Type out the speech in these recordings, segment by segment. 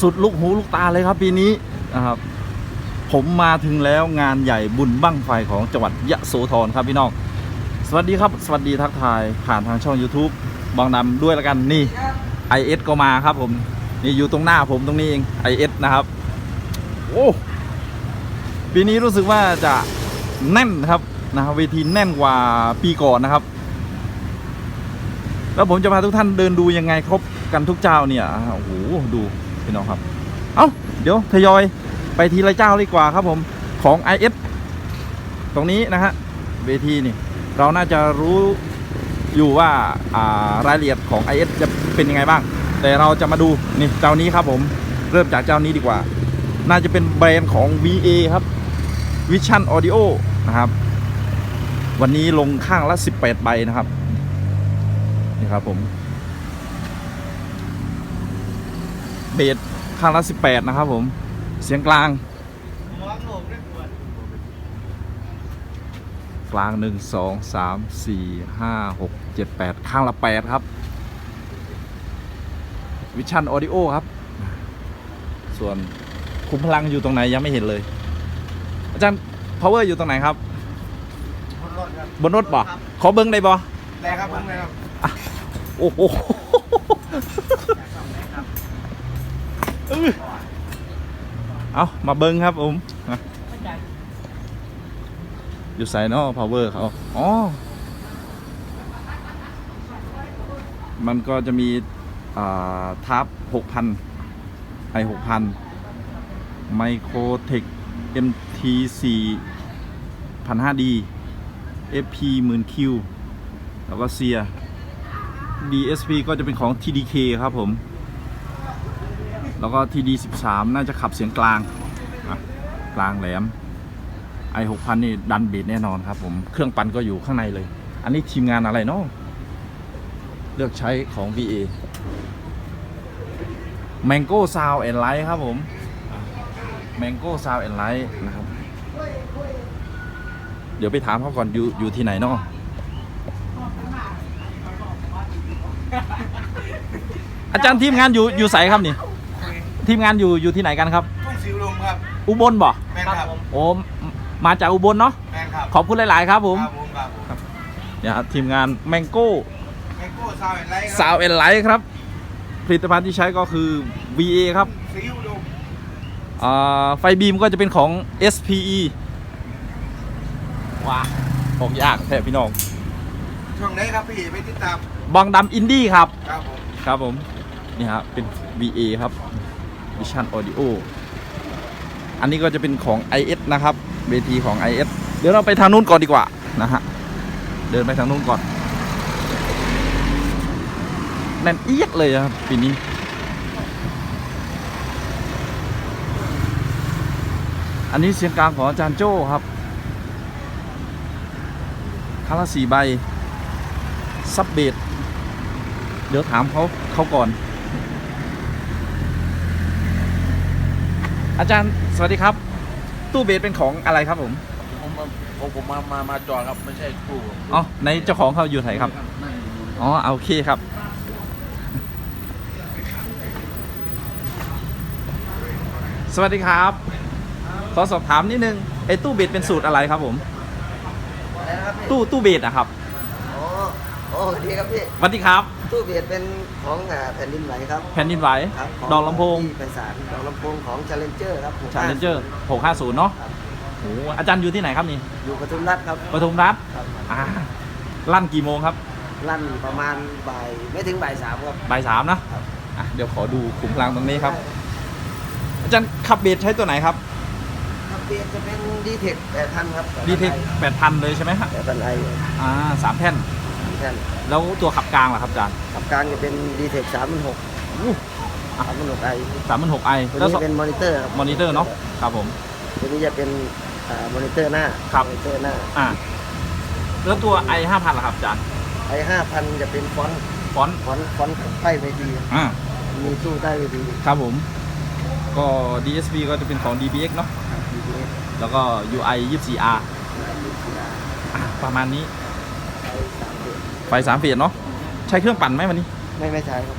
สุดลูกหูลูกตาเลยครับปีนี้นะครับผมมาถึงแล้วงานใหญ่บุญบั้งไฟของจังหวัดยะโสธรครับพี่น้องสวัสดีครับ สวัสดีทักทายผ่านทางช่อง YouTube บางดำด้วยละกันนี่ IS ก็มาครับผมนี่อยู่ตรงหน้าผมตรงนี้เอง IS นะครับโอ้ปีนี้รู้สึกว่าจะแน่นครับนะครับเวทีแน่นกว่าปีก่อนนะครับ แล้วผมจะพาทุกท่านเดินดูยังไงครบกันทุกเจ้าเนี่ยโอ้โหดู พี่น้องครับ เอ้าเดี๋ยวทยอยไปทีละเจ้าดีกว่าครับผมของ IS ตรงนี้นะฮะเวทีนี่ เราน่าจะรู้อยู่ว่าอ่ารายละเอียดของ IS จะเป็นยังไงบ้าง แต่เราจะมาดูนี่เจ้านี้ครับผมเริ่มจากเจ้านี้ดีกว่า น่าจะเป็นแบรนด์ของ VA ครับ Vision Audio นะครับ วันนี้ลงข้างละ 18 ใบนะครับ นี่ครับผม เบสข้างละ18นะครับผม เสียงกลาง กลางหนึ่งสองสามสี่ห้าหกเจ็ดแปดข้างละแปดครับ วิชันออดิโอครับ ส่วนคุมพลังอยู่ตรงไหนยังไม่เห็นเลย อาจารย์ power อยู่ตรงไหนครับ บนรถบ่ขอเบิ้งได้บ่ได้ครับผมได้ครับ โอ้โห เอามาเบิ้งครับผมอยู่ใส่เนาะ power เขาอ๋อ มันก็จะมีอ่าทับ6,000 i 6,000 Microtech MT 4 1,500D FP 10,000 Q แล้วก็เซีย DSP ก็จะเป็นของ TDK ครับผม แล้วก็ TD 13น่าจะขับเสียงกลางกลางแหลม i 6 0 0นี่ดันเบสแน่นอนครับ ผมเครื่องปั่นก็อยู่ข้างในเลย อันนี้ทีมงานอะไรเนาะเลือกใช้ของ VA Mango Sound and Light ครับผม Mango Sound and Light นะครับ เดี๋ยวไปถามเขาก่อนอยู่อยู่ที่ไหนเนาะอาจารย์ทีมงานอยู่อยู่ใสครับนี่ ทีมงานอยู่อยู่ที่ไหนกันครับ ทุ่งสิวลมครับ อุบลบ่แม่นครับโอ้มมาจากอุบลเนาะแม่นครับขอบคุณหลาย ๆ ครับผมครับผมครับผมเนี่ยครับทีมงานแมงโก้แมงโก้ซาวเอ็นไลท์สาวเอ็นไลท์ครับ ผลิตภัณฑ์ที่ใช้ก็คือ VA ครับสิวลมอ่าไฟบีมก็จะเป็นของ SPE ว้าบอกยากแท้พี่น้องช่องไหนครับพี่ไปติดตามบองดำอินดี้ครับ ครับผม ครับผม นี่ครับเป็น VA ครับ Vision Audio อันนี้ก็จะเป็นของ IS นะครับเวทีของ IS เดี๋ยวเราไปทางนู้นก่อนดีกว่านะฮะเดินไปทางนู้นก่อนแน่นเอียดเลยครับปีนี้อันนี้เสียงกลางของอาจารย์โจ้ครับคาราสีใบ ซับเบดเดี๋ยวถามเขาเขาก่อน อาจารย์สวัสดีครับ ตู้เบสเป็นของอะไรครับผมผมมาผมผมมามามาจอดครับไม่ใช่ครูอ๋อในเจ้าของเขาอยู่ไหนครับนั่งอยู่อ๋อเอาโอเคครับ สวัสดีครับ ขอสอบถามนิดนึงไอ้ตู้เบสเป็นสูตรอะไรครับผม อะไรนะครับพี่ตู้ตู้เบสอะครับ โอ้โอ้ดีครับพี่ สวัสดีครับ ตู้เบียดเป็นของอ่าแผ่นดินไหวครับแผ่นดินไหวครับขดอกลำโพง ที่ไพศาลดอกลำโพงของ Challenger ครับ650 Challenger 650 เนาะครับ โอ้อาจารย์อยู่ที่ไหนครับนี่อยู่ปทุมรัฐครับปทุมรัฐครับอ่าลั่นกี่โมงครับลั่นประมาณบ่ายไม่ถึงบ่ายสามครับ บ่ายสามนะครับ อะเดี๋ยวขอดูขุมพลังตรงนี้ครับ อาจารย์ขับเบสใช้ตัวไหนครับครับเบียดจะเป็นดีเทคแปดพันครับดีเทคแปดพันเลยใช่ไหมฮะแปดพันไออ่าสามแท่น แท่นแล้วตัวขับกลางล่ะครับอาจารย์ขับกลางจะเป็นดีเทคสามพันหกสามพันหกไอสามพันหกไอตัวแล้วนี้เป็นมอนิเตอร์ครับมอนิเตอร์เนาะครับผมตัวนี้จะเป็นอ่ามอนิเตอร์หน้าครับมอนิเตอร์หน้าอ่าแล้วตัวไอห้าพันล่ะครับอาจารย์ไอห้าพันจะเป็นฟอนต์ฟอนต์ฟอนต์ฟอนต์ใต้เวทีอ่ามีตู้ใต้เวทีครับผม ก็ DSP ก็จะเป็นของ DBX เนาะดีทีนี้แล้วก็ UI 24R อะประมาณนี้ ไอสามเดือนไฟสามเฟียดเนาะใช้เครื่องปั่นไหมวันนี้ ไม่ไม่ใช่ครับ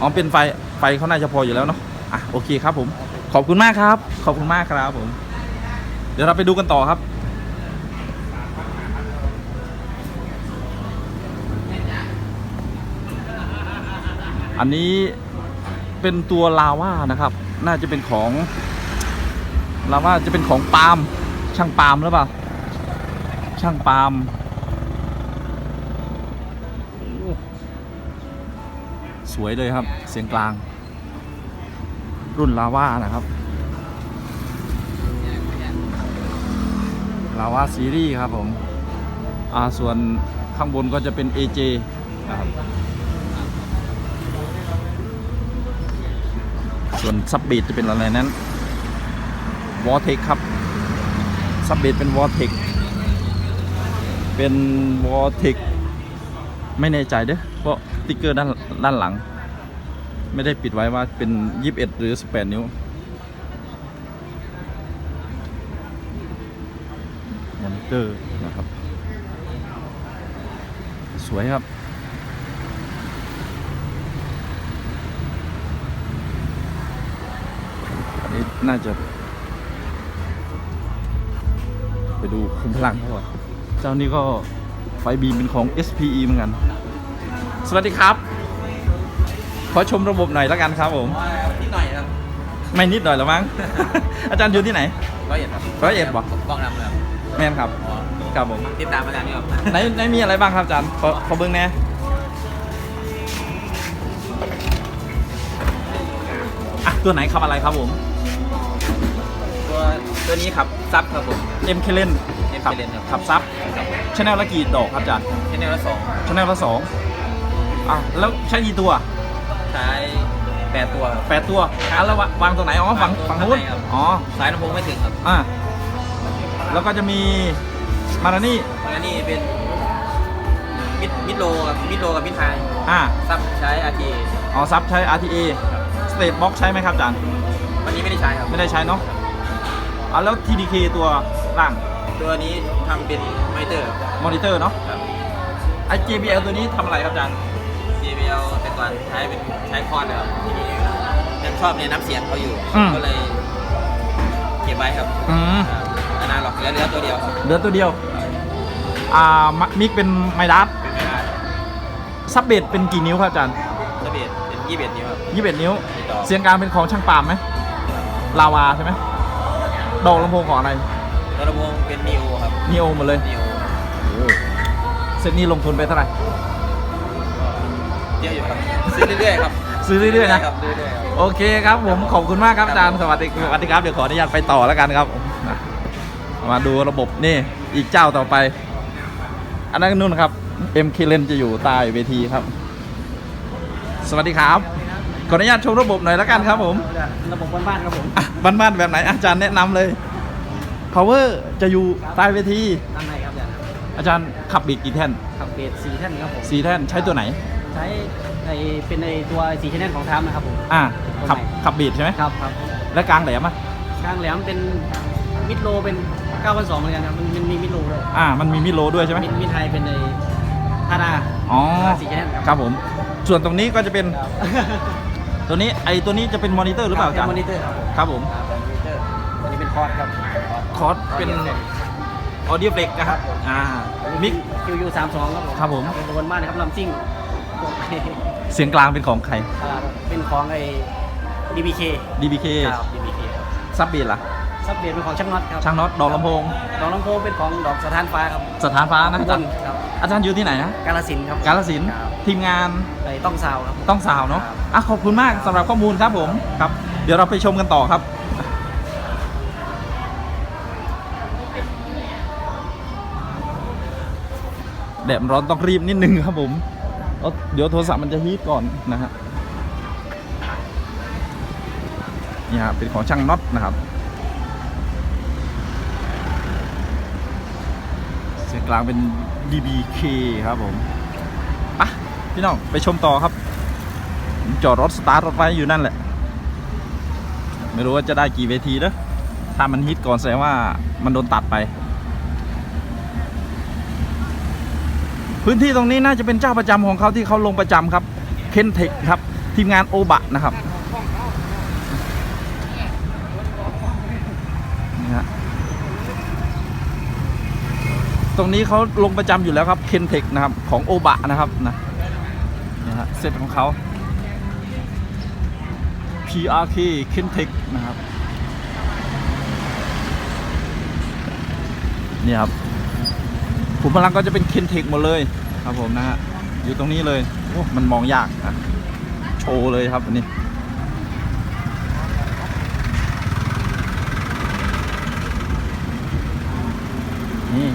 อ๋อเป็นไฟไฟเขาน่าจะพออยู่แล้วเนาะอะโอเคครับผม ขอบคุณมากครับ ขอบคุณมากครับผม เดี๋ยวเราไปดูกันต่อครับอันนี้เป็นตัวลาว่านะครับ น่าจะเป็นของลาว่าจะเป็นของปาล์มช่างปาล์มหรือเปล่า ช่างปาล์มโอ้ สวยเลยครับ เสียงกลาง รุ่นลาว่านะครับลาว่าซีรีส์ครับผมอ่าส่วนข้างบนก็จะเป็น AJ นะครับส่วนซับบีดจะเป็นอะไรนั้นวอเทคครับซับบีดเป็นวอเทคเป็นวอเทคไม่แน่ใจเด้อ ติ๊กเกอร์ด้านด้านหลัง ไม่ได้ปิดไว้ว่าเป็น 21 หรือ 18 นิ้วมอนิเตอร์นะครับ สวยครับอันนี้น่าจะ ไปดูคุมพลังเขาก่อนเจ้านี้ก็ไฟบีมเป็นของ SPE เหมือนกัน สวัสดีครับ ขอชมระบบหน่อยแล้วกันครับผมนิดหน่อยครับ ไม่นิดหน่อยหรอมั้ง อาจารย์อยู่ที่ไหน ร้อยเอ็ดครับร้อยเอ็ดบ่บ้องดำเลยครับแม่นครับ ครับผม ติดตามอาจารย์นี่ครับไหนไหนมีอะไรบ้างครับอาจารย์ ขอขอเบิ้งแหน่อะตัวไหนขับอะไรครับผม ตัวตัวนี้ครับซับครับผม M k เคเลน M ขับ Kellen ครับขับซับชแนลละกี่ดอกครับอาจารย์แค่แนวละสองชแนลละสอง อะแล้วใช้กี่ตัวใช้แปดตัวครับแปดตัวอะแล้ววะวางตรงไหนอ๋อฝั่งฝั่งนู้นข้างในครับอ๋อสายลำโพงไม่ถึงครับอะแล้วก็จะมีมารานี่แล้วนี่เป็นมิดมิดโลกับมิดโลกับมิดไฮอะซับใช้ RT อ๋อซับใช้ RTA State Box ใช้ไหมครับอาจารย์วันนี้ไม่ได้ใช้ครับไม่ได้ใช้เนาะอะแล้ว TDK ตัวล่างตัวนี้ทำเป็นมอนิเตอร์มอนิเตอร์เนาะครับไอ JBL ตัวนี้ทำอะไรครับอาจารย์ JBL แต่ก่อนใช้เป็นใช้คอนนะครับทีนี้ยังชอบในน้ำเสียงเขาอยู่ อืม ก็เลยเก็บไว้ครับอืมครับอนานหรอกเหลือเหลือตัวเดียวครับเหลือตัวเดียว อ่ามิกเป็นไมดัสเป็นไม่ได้ซับเบสเป็นกี่นิ้วครับอาจารย์สเปีดเป็นยี่สิบเอ็ดนิ้วครับ21นิ้วต่อเสียงกลางเป็นของช่างปาล์มไหมลาวาใช่ไหมดอกลำโพงของอะไรแล้วลำโพงเป็นนิวครับนีโอหมดเลยนิวเซตนี้ลงทุนไปเท่าไหร่ เยอะอยู่ครับซื้อเรื่อยๆครับซื้อเรื่อยๆนะ ครับเรื่อยๆครับ โอเคครับผมขอบคุณมากครับอาจารย์สวัสดีสวัสดีครับเดี๋ยวขออนุญาตไปต่อแล้วกันครับนะมาดูระบบนี่อีกเจ้าต่อไป อันนั้นนู่นครับ M k เคเลนจะอยู่ใต้เวทีครับ สวัสดีครับขออนุญาตชมระบบหน่อยแล้วกันครับ ผมระบบบ้านๆครับผมอะบ้านๆแบบไหนอาจารย์แนะนำเลย power จะอยู่ใต้เวที ด้านในครับอาจารย์อาจารย์ขับบีดกี่แท่น ขับเบสสีแท่นครับผมสี่แท่นใช้ตัวไหน ใช้ในเป็นในตัวสีแท่นของทามนะครับผมอ่าขับตัวไหนขับบีดใช่ไหมครับครับและกลางแหลมอะกลางแหลมเป็นมิดโลเป็น9,200เหมือนกันครับมันมันมีมิดโลด้วยอ่ามันมีมิดโลด้วยใช่ไหมมิดมิดไทยเป็นในทาราอ๋อสีแท่นครับครับผม ส่วนตรงนี้ก็จะเป็นครับตัวนี้ไอตัวนี้จะเป็นมอนิเตอร์หรือเปล่าอาจารย์มอนิเตอร์ครับผมครับผมครับมอนิเตอร์อันนี้เป็นคอร์สครับคอร์สเป็นออเดียเฟกนะครับ อ่า มิกคิวยูสามสองครับผม ครับผมเป็นตัวบ้านนะครับลำซิ่ง เสียงกลางเป็นของใคร อ่าเป็นของไอ้ DBK DBK ครับ DBK ครับซับบีดล่ะ ซับเบียเป็นของช่างน็อตครับช่างน็อตดอกลำโพง ดอกลำโพงเป็นของดอกสถานฟ้าครับสถานฟ้านะอาจารย์ครับอาจารย์อยู่ที่ไหนนะ กาลสินธุ์ครับกาลสินธุ์ครับทีมงานไอ้ต้องซาวครับ ต้องสาวเนาะครับ อะขอบคุณมากสำหรับข้อมูลครับผมครับ เดี๋ยวเราไปชมกันต่อครับ แดดมันร้อนต้องรีบนิดนึงครับผม เดี๋ยวโทรศัพท์มันจะฮีทก่อนนะฮะนี่ฮะเป็นของช่างน็อตนะครับเสียงกลางเป็น DBK ครับผมไปะพี่น้องไปชมต่อครับจอดรถสตาร์ทรถไว้อยู่นั่นแหละ ไม่รู้ว่าจะได้กี่เวทีนะถ้ามันฮิตก่อนแสดงว่ามันโดนตัดไป พื้นที่ตรงนี้น่าจะเป็นเจ้าประจำของเขาที่เขาลงประจำครับเคนเทคครับ ทีมงานโอบะนะครับตรงนี้เขาลงประจำอยู่แล้วครับเคนเทคนะครับของโอบะนะครับนะนะฮะเซตของเขา PRK เคนเทคนะครับนี่ครับ ขุมพลังก็จะเป็น Kentex หมดเลยครับผมนะฮะอยู่ตรงนี้เลยโอ้มันมองยากนะโชว์เลยครับอันนี้นี่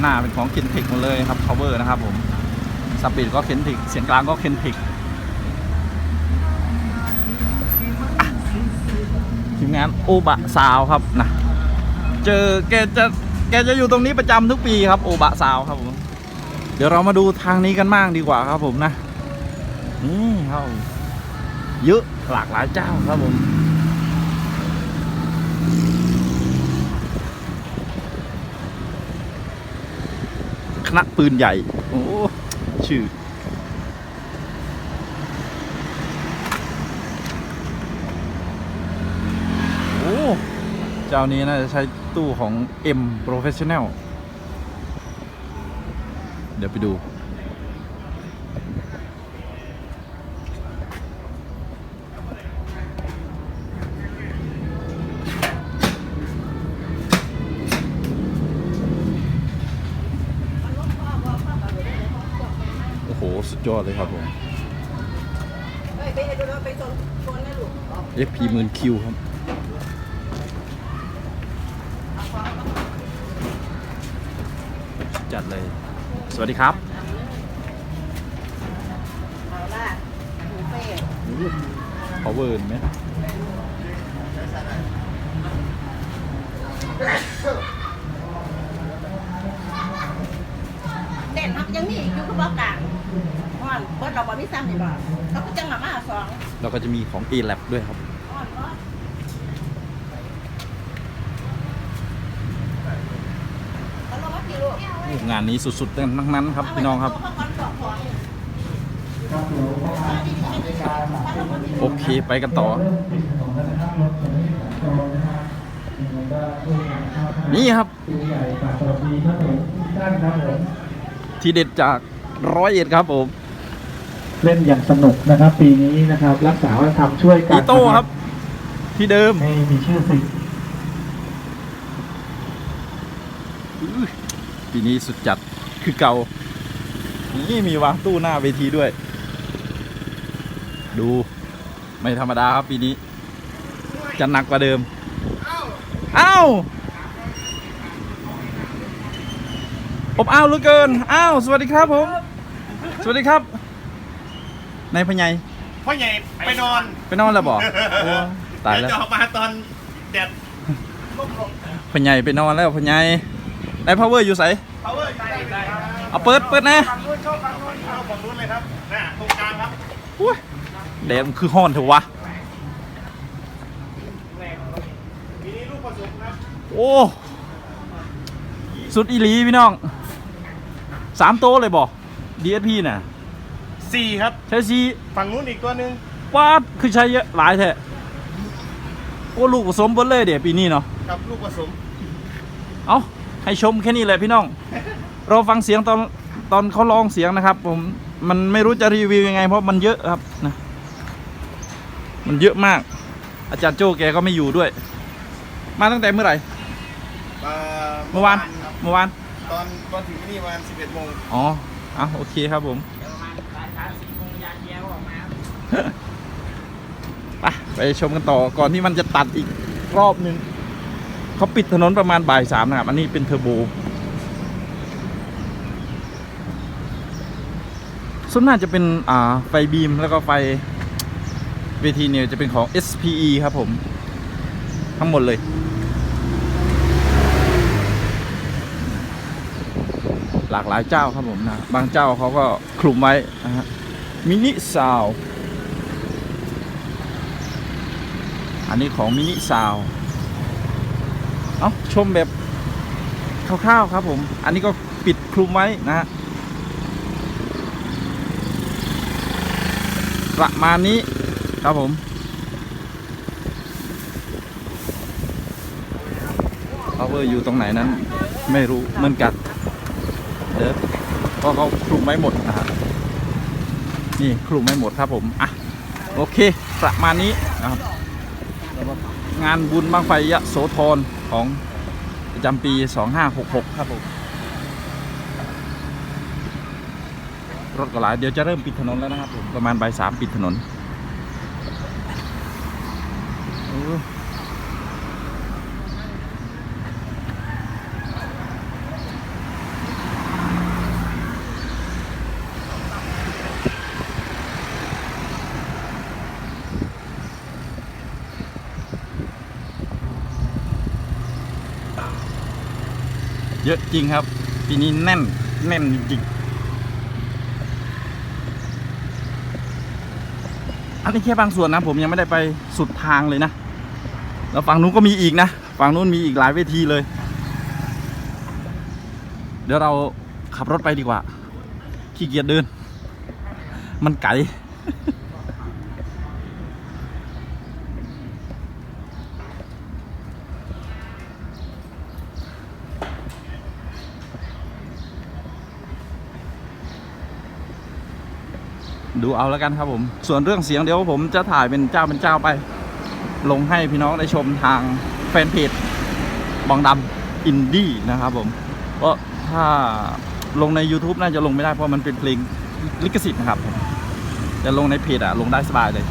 หน้าเป็นของ Kentex หมดเลยครับ cover นะครับผมสปีดก็ Kentex เสียงกลางก็ Kentex อะทีมงานโอบะซาวครับนะเจอแกจะ แกจะอยู่ตรงนี้ประจำทุกปีครับโอบะซาวครับผมเดี๋ยวเรามาดูทางนี้กันบ้างดีกว่าครับผมนะนี่ครับเยอะหลากหลายเจ้าครับผมคณะปืนใหญ่ โอ้ ชื่อ เจ้านี้น่าจะใช้ตู้ของ M Professional เดี๋ยวไปดูโอ้โห สุดยอดเลยครับผม FP หมื่นคิวครับ จัดเลย สวัสดีครับ power เห็นไหมเด่นครับยังมีอีกอยู่คือบอกกลางอ่อนเบิดเราบ่มีซ้ำนี่บ่เขาก็จังมามาสอง แล้วก็จะมีของ A Lab ด้วยครับอ่อนบ่เขาลงมากี่ลูก โอ้ งานนี้สุดๆทั้งนั้นครับพี่น้องครับเขาก่อนสองของโอเคไปกันต่อ นี่ครับ ทีเด็ดจากร้อยเอ็ดครับผม เล่นอย่างสนุกนะครับ ปีนี้นะครับ รักษาวัฒนธรรมช่วยกันอีโต้ครับ ที่เดิมให้มีชื่อเสียง อื้อ ปีนี้สุดจัดคือเก่านี่มีวางตู้หน้าเวทีด้วย ดูไม่ธรรมดาครับปีนี้ จะหนักกว่าเดิม อ้าวอบอ้าวเหลือเกิน อ้าว สวัสดีครับผม สวัสดีครับ นายพญายพ่อใหญ่ไปนอนไปนอนแล้วบอกโอ้ตายแล้วเดี๋วจะออกมาตอนแดดพญายไปนอนแล้วพญาย นายพาวเวอร์อยู่ไสพาวเวอร์ได้ได้ครับเอาเปิดเปิดนะฝั่งนู้นชอบฝั่งนู้นเอาฝั่งนู้นเลยครับน่ะตรงกลางครับอุ้ยแดดมันคือห้อนเถอะวะปีนี้ลูกผสมครับโอ้ สุดอีหลีพี่น้องสามโต๊ะเลยบอก DSP น่ะ สี่ครับ ใช้ซีฝั่งนู้นอีกตัวหนึ่งวาดคือใช้เยอะหลายแท้โอ้ลูกผสมเบิ้เลยเดี๋ยวปีนี้เนาะ กับลูกผสม เอา ให้ชมแค่นี้แหละพี่น้อง เราฟังเสียงตอนตอนเขาลองเสียงนะครับ ผมมันไม่รู้จะรีวิวยังไง เพราะมันเยอะครับนะมันเยอะมาก อาจารย์โจ้แกก็ไม่อยู่ด้วย มาตั้งแต่เมื่อไหร่เมื่อวานครับเมื่อวานตอนตอนถึงที่นี่ประมาณ11โมงอ๋ออะโอเคครับผมไปไปชมกันต่อก่อนที่มันจะตัดอีกรอบหนึ่ง เขาปิดถนนประมาณบ่ายสามนะครับ อันนี้เป็นเทอร์โบส่วนมาจะเป็นอ่าไฟบีมแล้วก็ไฟเวทีเนี่ยจะเป็นของ SPE ครับผม ทั้งหมดเลย หลากหลายเจ้าครับผมนะ บางเจ้าเขาก็คลุมไว้นะฮะมินิซาวอันนี้ของมินิซาว เอาชมแบบคร่าวๆครับผม อันนี้ก็ปิดคลุมไว้นะฮะประมาณนี้ครับผม power อยู่ตรงไหนนั้น ไม่รู้เหมือนกันเดี๋ยวเพราะเขาคลุมไว้หมดนะครับนี่คลุมไว้หมดครับผมอะโอเค ประมาณนี้นะครับงานบุญบังไฟยะโสธร ของประจำปี 2566 ครับผมรถก็หลายเดี๋ยวจะเริ่มปิดถนนแล้วนะครับผมประมาณบ่ายสามปิดถนนโอ้ เยอะจริงครับ ปีนี้แน่นแน่นจริงอันนี้แค่บางส่วนนะ ผมยังไม่ได้ไปสุดทางเลยนะ แล้วฝั่งนู้นก็มีอีกนะ ฝั่งนู้นมีอีกหลายเวทีเลย เดี๋ยวเราขับรถไปดีกว่า ขี้เกียจเดิน มันไกล ดูเอาแล้วกันครับผม ส่วนเรื่องเสียงเดี๋ยวผมจะถ่ายเป็นเจ้าเป็นเจ้าไป ลงให้พี่น้องได้ชมทางแฟนเพจบองดำอินดี้นะครับผมเพราะถ้าลงใน YouTube น่าจะลงไม่ได้เพราะมันเป็นเพลงลิขสิทธิ์นะครับจะลงในเพจอะลงได้สบายเลย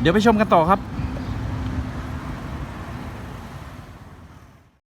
เดี๋ยวไปชมกันต่อครับ